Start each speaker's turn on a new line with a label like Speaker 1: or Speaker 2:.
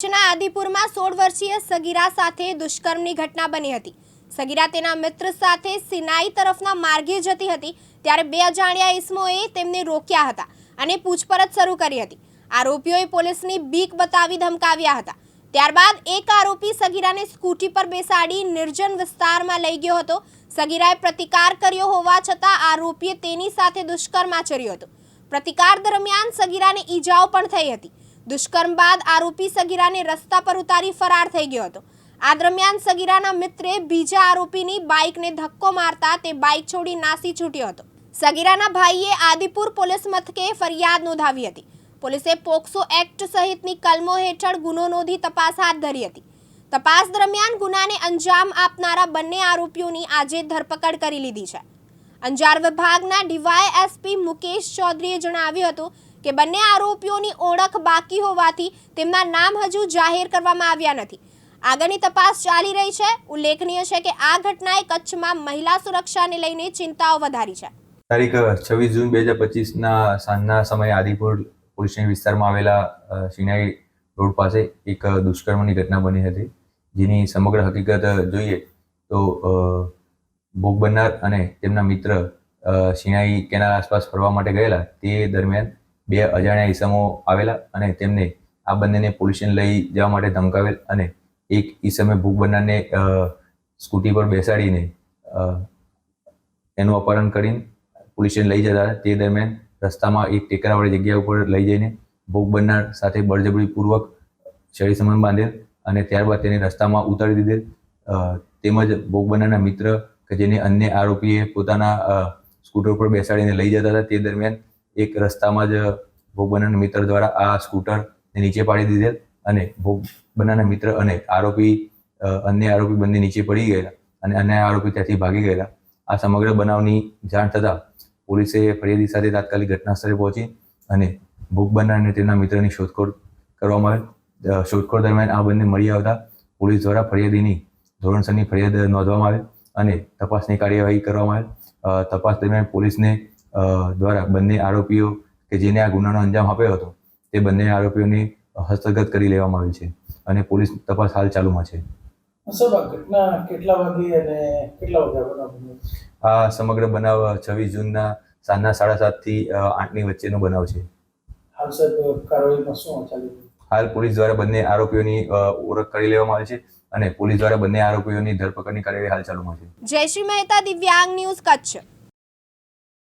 Speaker 1: કચ્છના આદિપુરમાં સોળ વર્ષીય સગીરા સાથે દુષ્કર્મની ઘટના બની હતી. સગીરા તેના મિત્ર સાથે સિનાઈ તરફના માર્ગે જતી હતી, ત્યારે બે અજાણ્યા ઈસમોએ તેમને રોક્યા હતા અને પૂછપરછ શરૂ કરી હતી. આરોપીઓએ પોલીસની બીક બતાવી ધમકાવ્યા હતા. ત્યારબાદ એક આરોપી સગીરાને સ્કૂટી પર બેસાડી નિર્જન વિસ્તારમાં લઈ ગયો હતો. સગીરાએ પ્રતિકાર કર્યો હોવા છતાં આરોપીએ તેની સાથે દુષ્કર્મ આચર્યો હતો. પ્રતિકાર દરમિયાન સગીરાને ઈજાઓ પણ થઈ હતી. દુષ્કર્મ બાદ આરોપી સગીરાને રસ્તા પર ઉતારી ફરાર થઈ ગયો હતો. આ દરમિયાન સગીરાના મિત્રે બીજા આરોપીની બાઇકને ધક્કો મારતા તે બાઇક છોડી નાસી છૂટ્યો હતો. સગીરાના ભાઈએ આદિપુર પોલીસ મથકે ફરિયાદ નોંધાવી હતી. પોલીસે પોક્સો એક્ટ સહિતની કલમો હેઠળ ગુનો નોંધી તપાસ હાથ ધરી હતી. તપાસ દરમિયાન ગુનાને અંજામ આપનારા બંને આરોપીઓની આજે ધરપકડ કરી લીધી છે. અંજાર વિભાગના ડીવાય એસપી મુકેશ ચૌધરીએ જણાવ્યું હતું કે બંને આરોપીઓની ઓળખ બાકી હોવાથી તેમના નામ હજુ જાહેર કરવામાં આવ્યા નથી. આગળની તપાસ ચાલી રહી છે. ઉલ્લેખનીય છે કે આ ઘટનાએ કચ્છમાં મહિલા સુરક્ષાને લઈને ચિંતાઓ વધારી છે.
Speaker 2: તારીખ છવ્વીસ જૂન બે હજાર પચીસના સાંજના સમયે આદિપુર પોલીસ વિસ્તારમાં આવેલા શિણાઈ રોડ પાસે એક દુષ્કર્મની ઘટના બની હતી. જેની સમગ્ર હકીકત જોઈએ તો ભોગ બનનાર અને તેમના મિત્ર અ, કેનાલ આસપાસ ફરવા માટે ગયેલા તે દરમિયાન બે અજાણ્યા ઈસમો આવેલા અને તેમને આ બંનેને પોલીસ લઈ જવા માટે ધમકાવેલ અને એક ઈસમે ભૂખ બનનારને અ, સ્કૂટી પર બેસાડીને એનું અપહરણ કરીને પોલીસ લઈ જતા તે દરમિયાન રસ્તામાં એક ટેકરાવાળી જગ્યા ઉપર લઈ જઈને ભોગ બનનાર સાથે બળજબરીપૂર્વક શરીર સંબંધ બાંધેલ અને ત્યારબાદ તેને રસ્તામાં ઉતારી દીધેલ. તેમજ ભોગ બનનારના મિત્ર કે જેને અન્ય આરોપીએ પોતાના સ્કૂટર ઉપર બેસાડીને લઈ જતા હતા. તે દરમિયાન એક રસ્તામાં જ ભોગ બનાના મિત્ર દ્વારા આ સ્કૂટર નીચે પાડી દીધેલ અને ભોગ બનાના મિત્ર અને આરોપી અન્ય આરોપી બંને નીચે પડી ગયેલા અને અન્ય આરોપી ત્યાંથી ભાગી ગયેલા. આ સમગ્ર બનાવની જાણ થતાં પોલીસે ફરિયાદી સાથે તાત્કાલિક ઘટના સ્થળે પહોંચી અને ભોગ બનાર અને તેના મિત્રની શોધખોળ કરવામાં આવેલ. શોધખોળ દરમિયાન આ બંને મળી આવતા પોલીસ દ્વારા ફરિયાદીની ધોરણસરની ફરિયાદ નોંધવામાં આવે અને તપાસની કાર્યવાહી કરવામાં આવેલ. તપાસ દરમિયાન પોલીસને દ્વારા બંને આરોપીઓ કે જેને આ ગુનાનો અંજામ આપ્યો હતો તે બંને આરોપીઓની હસ્તગત કરી લેવામાં આવી છે અને પોલીસ તપાસ હાલ ચાલુમાં છે.
Speaker 3: આ ઘટના કેટલા વાગે અને કેટલા વાગ્યા બનાવ બન્યો?
Speaker 2: આ સમગ્ર બનાવ છવ્વીસ જૂનના સાંજના સાડા સાતથી આઠની વચ્ચેનો બનાવ છે.
Speaker 3: હાલ સાહેબ કાર્યવાહીમાં શું ચાલી રહ્યું
Speaker 2: હાલ પોલીસ દ્વારા બંને આરોપીઓની ઓળખ કરી લેવામાં આવી છે અને પોલીસ દ્વારા બંને આરોપીઓની ધરપકડની કાર્યવાહી હાલ ચાલુમાં છે.
Speaker 1: જયશ્રી મહેતા દિવ્યાંગ ન્યૂઝ કચ્છ.